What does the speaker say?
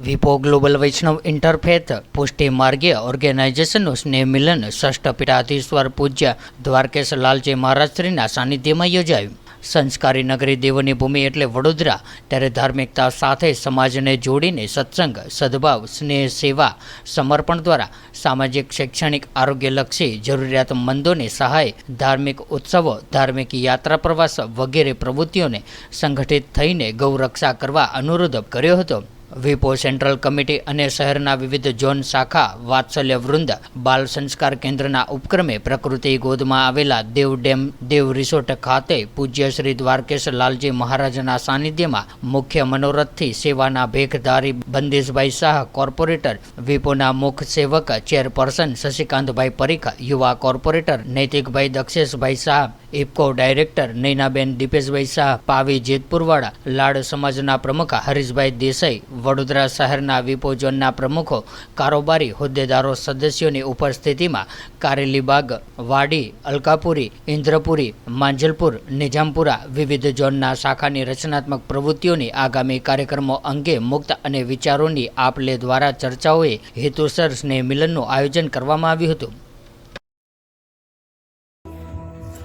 વિપો global વૈષ્ણવ interfaith, પુષ્ટિ માર્ગીય ઓર્ગેનાઇઝેશનનું સ્નેહ મિલન, ષષ્ઠ પીઠાધીશ્વર પૂજ્ય દ્વારકેશ લાલજી મહારાજશ્રીના સાનિધ્યમાં યોજાયું. સંસ્કારી નગરી દેવોની ભૂમિ એટલે વડોદરા, ત્યારે ધાર્મિકતા સાથે સમાજને જોડીને સત્સંગ, સદભાવ, સ્નેહ, સેવા, સમર્પણ દ્વારા સામાજિક, શૈક્ષણિક, આરોગ્યલક્ષી, જરૂરિયાતમંદોને સહાય, ધાર્મિક ઉત્સવો, ધાર્મિક યાત્રા પ્રવાસ વગેરે પ્રવૃત્તિઓને સંગઠિત થઈને ગૌરક્ષા કરવા અનુરોધ કર્યો હતો. વિપો સેન્ટ્રલ કમિટી અને શહેરના વિવિધ ઝોન શાખા, વાત્સલ્ય વૃંદ, બાલ સંસ્કાર કેન્દ્રના ઉપક્રમે પ્રકૃતિ ગોદમાં આવેલા દેવ ડેમ, દેવ રિસોર્ટ ખાતે પૂજ્ય શ્રી દ્વારકેશ લાલજી મહારાજના સાનિધ્યમાં મુખ્ય મનોરથથી સેવાના ભેખધારી બંદિશભાઈ શાહ, કોર્પોરેટર વિપોના મુખ સેવક, ચેરપર્સન શશિકાંતભાઈ પરીખ, યુવા કોર્પોરેટર નૈતિકભાઈ દક્ષેશભાઈ શાહ ઇફકો ડાયરેક્ટર નૈનાબેન દીપેશભાઈ શાહ, પાવી જેતપુરવાળા, લાડ સમાજના પ્રમુખ હરીશભાઈ દેસાઈ, વડોદરા શહેરના વિપો ઝોનના પ્રમુખો, કારોબારી હોદ્દેદારો સદસ્યોની ઉપસ્થિતિમાં કારેલીબાગ, વાડી, અલકાપુરી, ઇન્દ્રપુરી, માંજલપુર નિજામપુરા વિવિધ ઝોનના શાખાની રચનાત્મક પ્રવૃત્તિઓની આગામી કાર્યક્રમો અંગે મુક્ત અને વિચારોની આપ લે દ્વારા ચર્ચાઓએ હેતુસર સ્નેહ મિલનનું આયોજન કરવામાં આવ્યું હતું.